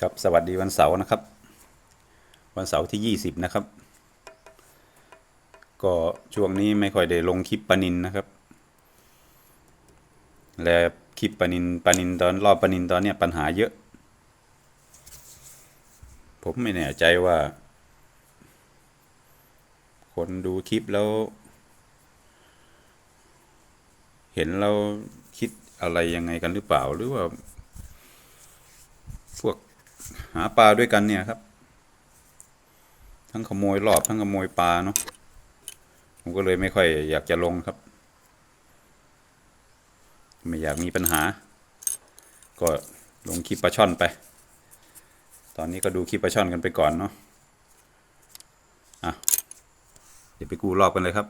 ครับสวัสดีวันเสาร์นะครับ วันเสาร์ที่ 20 นะครับ ก็ช่วงนี้ไม่ค่อยได้ลงคลิปปนินนะครับ และคลิปปนินปนินตอนรอบปนินตอนเนี้ยปัญหาเยอะ ผมไม่แน่ใจว่า คนดูคลิปแล้ว เห็นเราคิดอะไรยังไงกันหรือเปล่าหรือว่าพวก หาปลาด้วยกันเนี่ยครับ ทั้งขโมยรอบทั้งขโมยปลาเนาะผมก็เลยไม่ค่อยอยากจะลงครับ ไม่อยากมีปัญหา ก็ลงคลิปปลาช่อนไป ตอนนี้ก็ดูคลิปปลาช่อนกันไปก่อนเนาะอะเดี๋ยวไปกู้รอบกันเลยครับ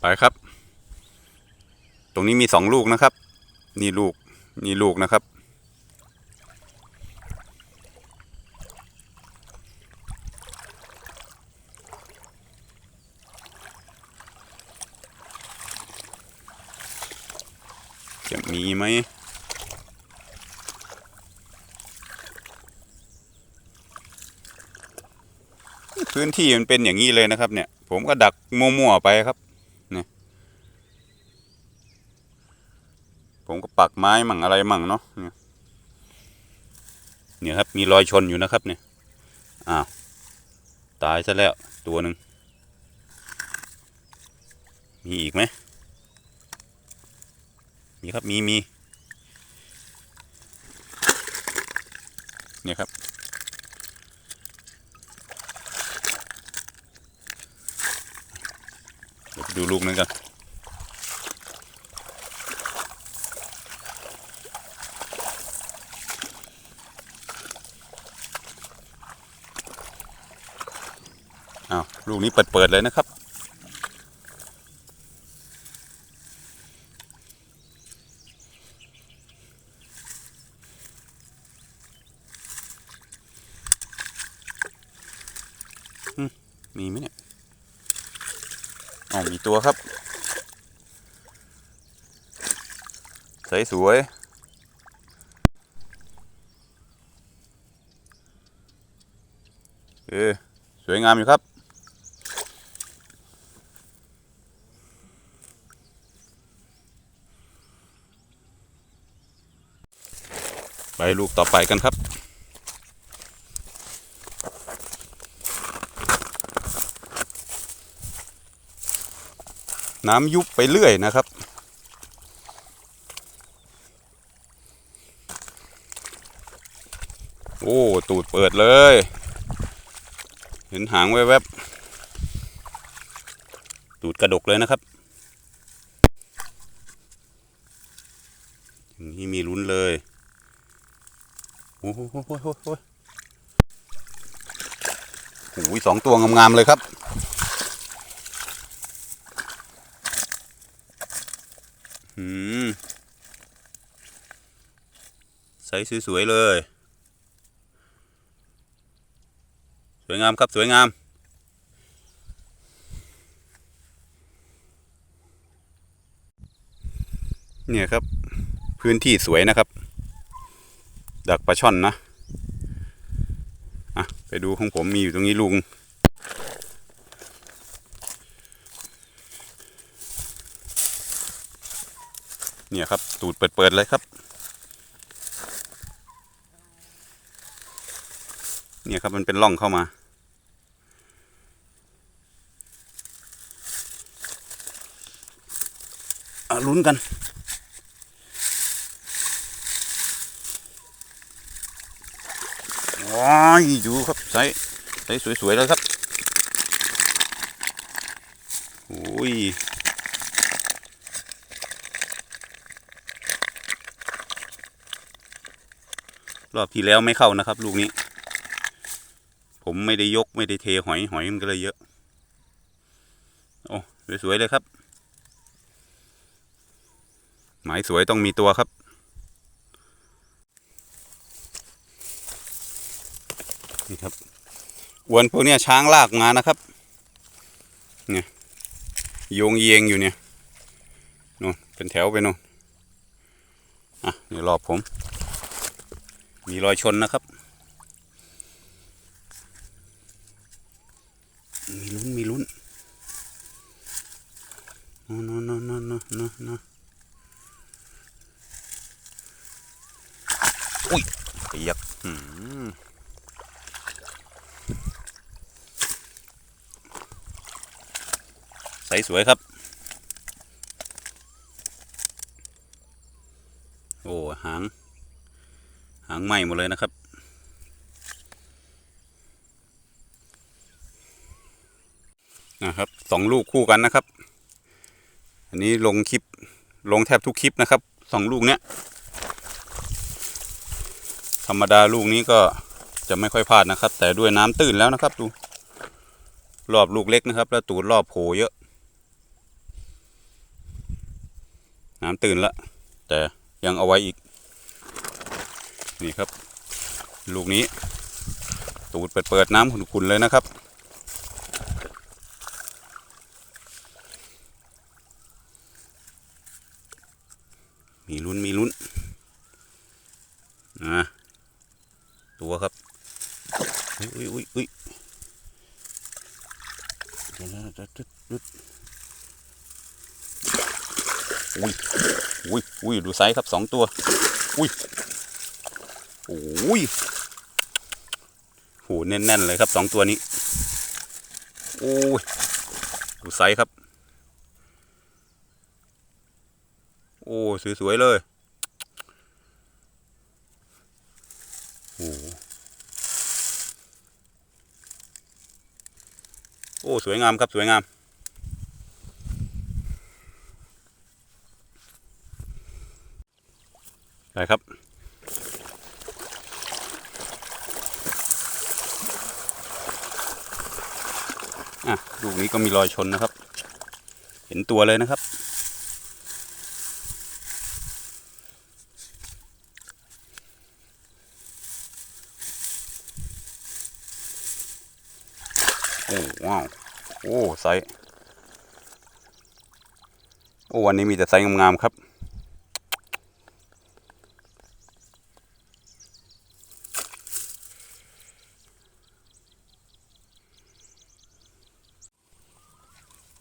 ไปครับ ตรงนี้มีสองลูกนะครับ นี่ลูก นี่ลูกนะครับ จะมีไหมพื้นที่มันเป็นอย่างนี้เลยนะครับ เนี่ย ผมก็ดักมั่วๆไปครับเนี่ยผมก็ปักไม้มั่งอะไรมั่งเนาะเนี่ยเนี่ยครับ มีรอยชนอยู่นะครับเนี่ยอ้าวตายซะแล้วตัวหนึ่งมีอีกไหม มีครับมีมีเนี่ยครับ เดี๋ยวดูลูกนั้นกันอ้าวลูกนี้เปิดเปิดเลยนะครับ มีไหมเนี่ย อ๋อมีตัวครับใสสวยเออสวยงามอยู่ครับ ไปลูกต่อไปกันครับ น้ำยุบไปเรื่อยนะครับ โอ้ ตูดเปิดเลย เห็นหางแวบๆ ตูดกระดกเลยนะครับอย่างนี้มีลุ้นเลยโอ้โหโอ้โหโอ้โหโอ้โหโอ้โหสองตัวงามๆเลยครับ อืมใสสวยๆเลย สวยงามครับสวยงาม เนี่ยครับ พื้นที่สวยนะครับ ดักปลาช่อนนะ อะ ไปดูของผมมีอยู่ตรงนี้ลุง เนี่ยครับ ตูดเปิดๆเลยครับ เนี่ยครับมันเป็นร่องเข้ามาอะลุ้นกัน ว้ายอยู่ครับใส่ใส่สวยๆเลยครับโอ้ย รอบที่แล้วไม่เข้านะครับ ลูกนี้ ผมไม่ได้ยกไม่ได้เทหอยหอยมันก็เลยเยอะ โอ้สวยๆเลยครับ หมายสวยต้องมีตัวครับนี่ครับอวนพวกนี้ช้างลากมานะครับ เนี่ยโยงเยงอยู่เนี่ยนู่นเป็นแถวไปนู่นอะนี่รอบผม มีรอยชนนะครับ มีลุ้นมีลุ้นนนนนนนนอุ้ยเปียกหืมใสสวยครับ โอ้หางางไหมหมดเลยนะครับ นะครับสองลูกคู่กันนะครับ อันนี้ลงคลิปลงแทบทุกคลิปนะครับสองลูกเนี้ย ธรรมดาลูกนี้ก็จะไม่ค่อยพลาดนะครับ แต่ด้วยน้ำตื้นแล้วนะครับดูรอบลูกเล็กนะครับ แล้วตูดรอบโผเยอะ น้ำตื่นแล้วแต่ยังเอาไว้อีก นี่ครับ ลูกนี้ ตูดเปิดเปิดน้ำขุ่นๆเลยนะครับมีลุ้นมีลุ้นนะตัวครับอุ้ยอุ้ยอุ้ยอุ้ยอุ้ยอุ้ยดูไซส์ครับสองตัว อุ้ย โอ้ยโหแน่นๆเลยครับสองตัวนี้โอ้ยดูไซส์ครับ โอ้สวยๆเลยโอ้โอ้สวยงามครับสวยงามได้ครับ อะลูกนี้ก็มีรอยชนนะครับ เห็นตัวเลยนะครับ โอ้ว้าวโอ้ไซโอ้วันนี้มีแต่ไซงามๆครับ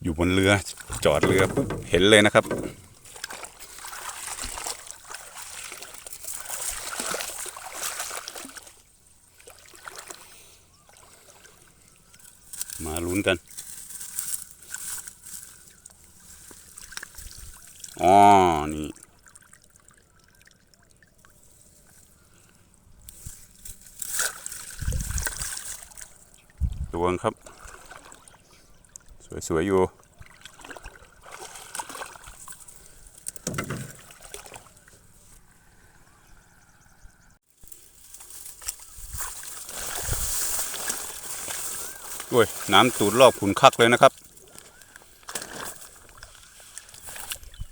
อยู่บนเรือจอด เห็นเลยนะครับ มาลุ้นกันอ๋อนี่ตัวงครับ สวยๆอยู่ น้ำตูดรอบขุนคักเลยนะครับ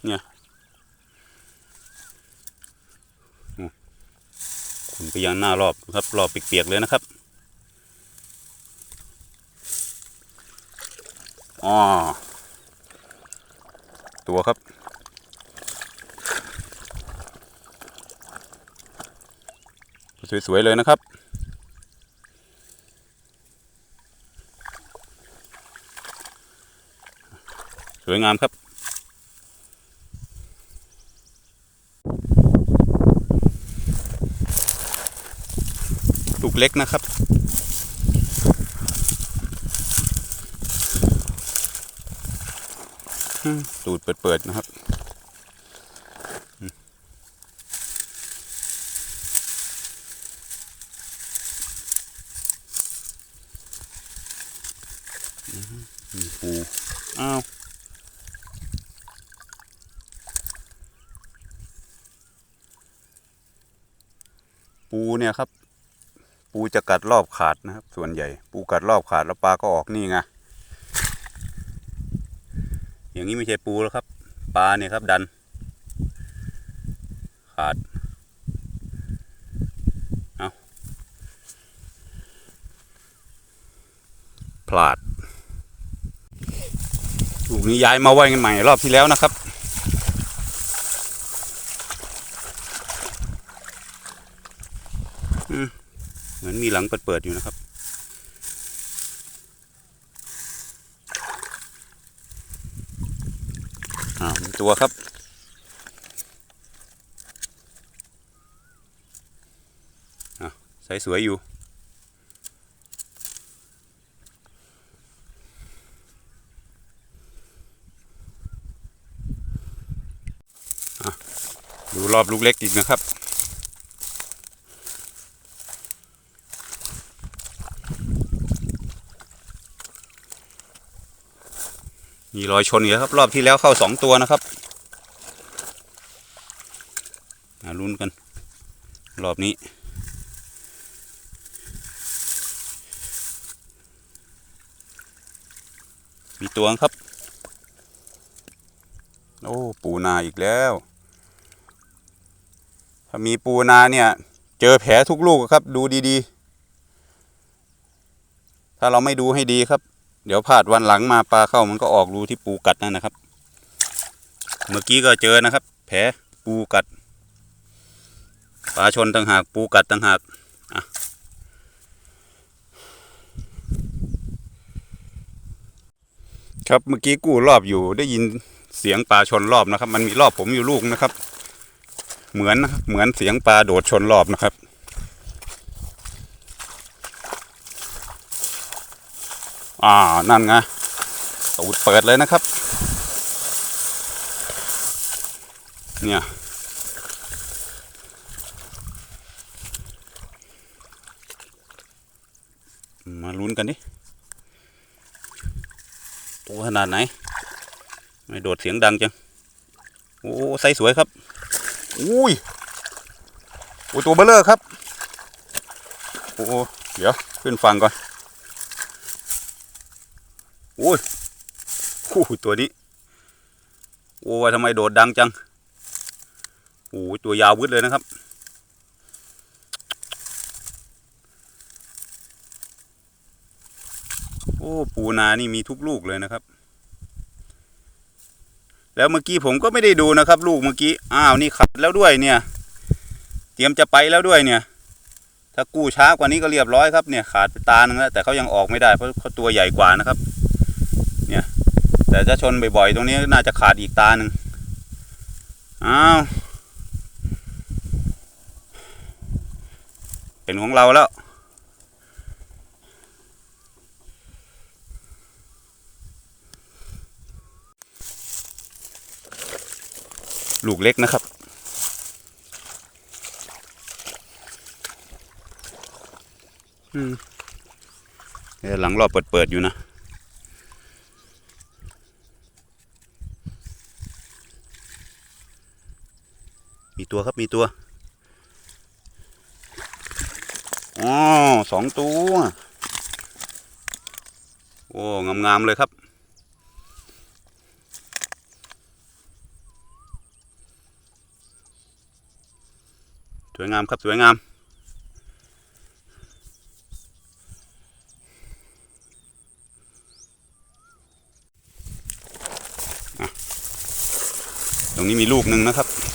เนี่ยขุนไปยังหน้ารอบครับ รอบเปียกๆเลยนะครับอ๋อตัวครับสวยๆเลยนะครับ วยงามครับ ลูกเล็กนะครับ ตูดเปิดๆนะครับอืมอืมมีปูอ้าว ปู เนี่ยครับ ปูจะกัดรอบขาดนะครับ ส่วนใหญ่ ปูกัดรอบขาดแล้วปลาก็ออกนี่ไงอย่างนี้ไม่ใช่ปูแล้วครับ ปลาเนี่ยครับดัน ขาดเอาพลาดลูกนี้ย้ายมาไว้กันใหม่รอบที่แล้วนะครับ อ อืมเห มีหลังเปิดๆอยู่นะครับ อ่ามตัวครับอะใสสวยอยู่ดูรอบลูกเล็กอีกนะครับ มีรอยชนอีกแล้วครับ รอบที่แล้วเข้าสองตัวนะครับมาลุ้นกัน รอบนี้ มีตัวครับ โอ้ ปูนาอีกแล้ว ถ้ามีปูนาเนี่ย เจอแผลทุกลูกครับ ดูดีๆ ถ้าเราไม่ดูให้ดีครับ เดี๋ยวพลาดวันหลังมาปลาเข้ามันก็ออกรูที่ปูกัดนั่นนะครับ เมื่อกี้ก็เจอนะครับ แผลปูกัดปลาชนต่างหากปูกัดต่างหากอะครับเมื่อกี้กู้รอบอยู่ได้ยินเสียงปลาชนรอบนะครับ มันมีรอบผมอยู่ลูกนะครับ เหมือนเหมือนเสียงปลาโดดชนรอบนะครับ อ่า นั่นไงตูดเปิดเลยนะครับ เนี่ยมาลุ้นกันดิตัวขนาดไหน ไม่โดดเสียงดังจัง โอ้ไซส์สวยครับ อุ้ยโอ้ตัวเบลเลอร์ครับ โอ้ เดี๋ยว ขึ้นฟังก่อน โอ้ยโอ้ยตัวนี้ โอ้ยทำไมโดดดังจังโอ้ยตัวยาววึดเลยนะครับ โอ้ปูนานี่มีทุกลูกเลยนะครับ แล้วเมื่อกี้ผมก็ไม่ได้ดูนะครับ ลูกเมื่อกี้ อ้าวนี่ขัดแล้วด้วยเนี่ย เตรียมจะไปแล้วด้วยเนี่ย ถ้ากู้ช้ากว่านี้ก็เรียบร้อยครับเนี่ยขาดไปตาหนึ่งแล้วแต่เขายังออกไม่ได้เพราะเขาตัวใหญ่กว่านะครับ เนี่ย แต่จะชนบ่อยๆตรงนี้น่าจะขาดอีกตาหนึ่งอ้าว เป็นของเราแล้ว ลูกเล็กนะครับอืมเอ๊ะหลังรอบเปิด ๆ อยู่นะ มีตัวครับมีตัวอ๋อสองตัว โอ้งามๆเลยครับสวยงามครับสวยงามตรงนี้มีลูกหนึ่งนะครับ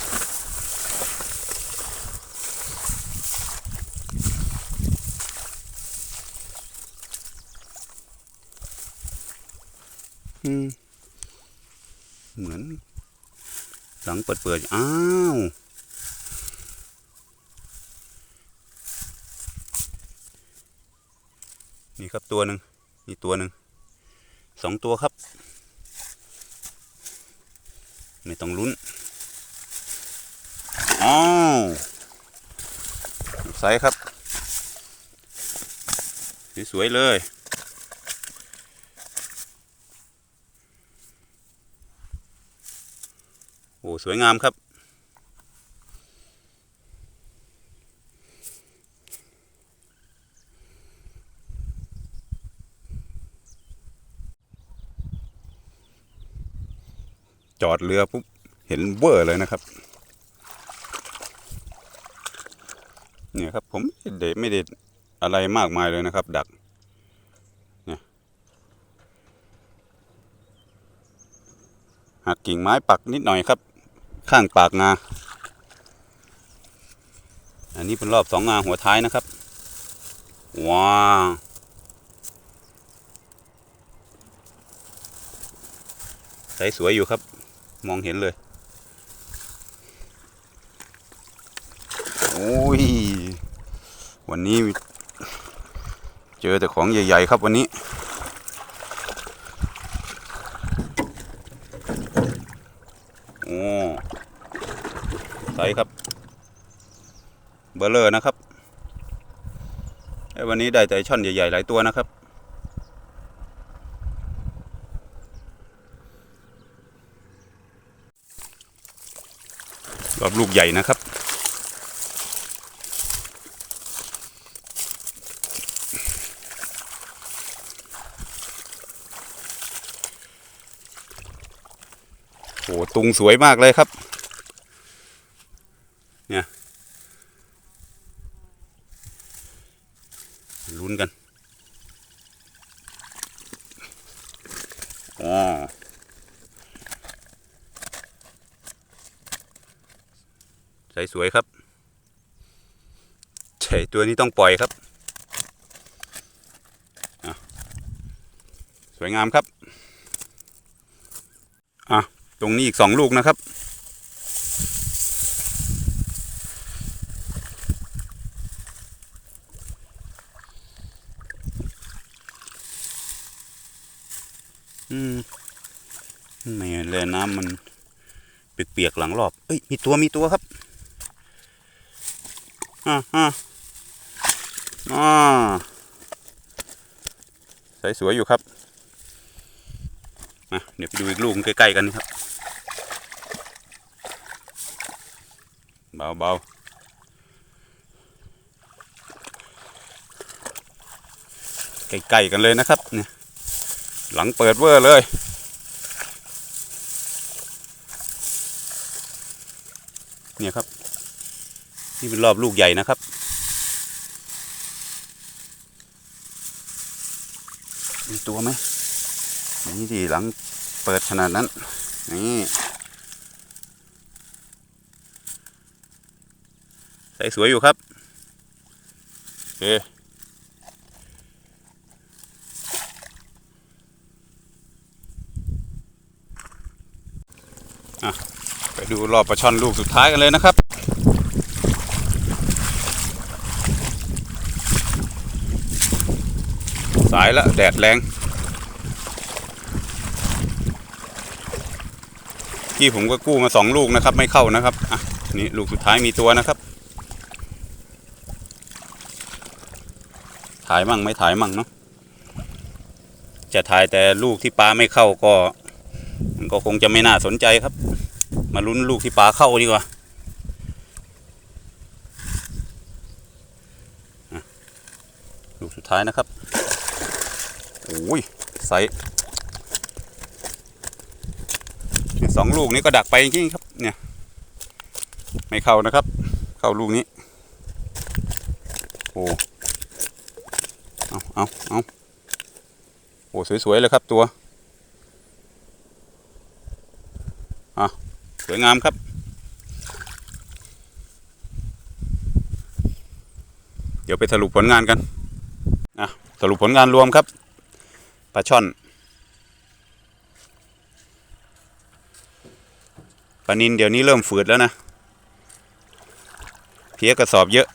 เหมือน หลังเปิดๆอ้าว นี่ครับตัวหนึ่งนี่ตัวหนึ่ง สองตัวครับ ไม่ต้องลุ้น อ้าวไซส์ครับ สวยๆเลย อ้สวยงามครับ จอดเรือปุ๊บ เห็นเวอร์เลยนะครับ เนี่ยครับผมไม่ได้ไม่ได้อะไรมากมายเลยนะครับ ดักเนี่ยหักกิ่งไม้ปักนิดหน่อยครับ ข้างปากงา อันนี้เป็นรอบสองงาหัวท้ายนะครับ ว้าวใสสวยอยู่ครับ มองเห็นเลย โอ้ย วันนี้ เจอแต่ของใหญ่ ๆ ครับวันนี้ โอ้ใสครับ เบ อเลอร์นะครับเอ้วันนี้ได้แต่ช่อนใหญ่ๆหลายตัวนะครับรอบลูกใหญ่นะครับโอ้ตุงสวยมากเลยครับ เนี่ยลุ้นกันอ๋อ ใสสวยครับใช่ตัวนี้ต้องปล่อยครับ สวยงามครับอะตรงนี้อีกสองลูกนะครับ อืมไม่เลยน้ำมันเปียกๆหลังรอบ เอ้ย มีตัวมีตัวครับ อ่าอ่าอ่าใสสวยอยู่ครับมาเดี๋ยวไปดูอีกลูกใกล้ๆกันครับเบาเบาใกล้ๆกันเลยนะครับเนี่ยหลังเปิดเวอร์เลยครับ นี่เป็นรอบลูกใหญ่นะครับ มีตัวไหมนี่ดีหลังเปิดขนาดนั้น นี่ใส่สวยอยู่ครับโอเคอะไปดูรอบปลาช่อนลูกสุดท้ายกันเลยนะครับายละแดดแรง ที่ผมก็กู้มาสองลูกนะครับ ไม่เข้านะครับ อะ นี่ลูกสุดท้ายมีตัวนะครับ ถ่ายมั่งไม่ถ่ายมั่งเนาะ จะถ่ายแต่ลูกที่ปลาไม่เข้าก็ มันก็คงจะไม่น่าสนใจครับ มาลุ้นลูกที่ปลาเข้าดีกว่าอะลูกสุดท้ายนะครับ โอ้ยใสสองลูกนี้ก็ดักไปจริงครับ เนี่ย ไม่เข้านะครับ เข้าลูกนี้ โอ้เอาเอาเอาโอ้สวยๆเลยครับตัวอะสวยงามครับเดี๋ยวไปสรุปผลงานกัน อะ สรุปผลงานรวมครับ ปลาช่อนปลานินเดี๋ยวนี้เริ่มฝืดแล้วนะเพี้ยกระสอบเยอะ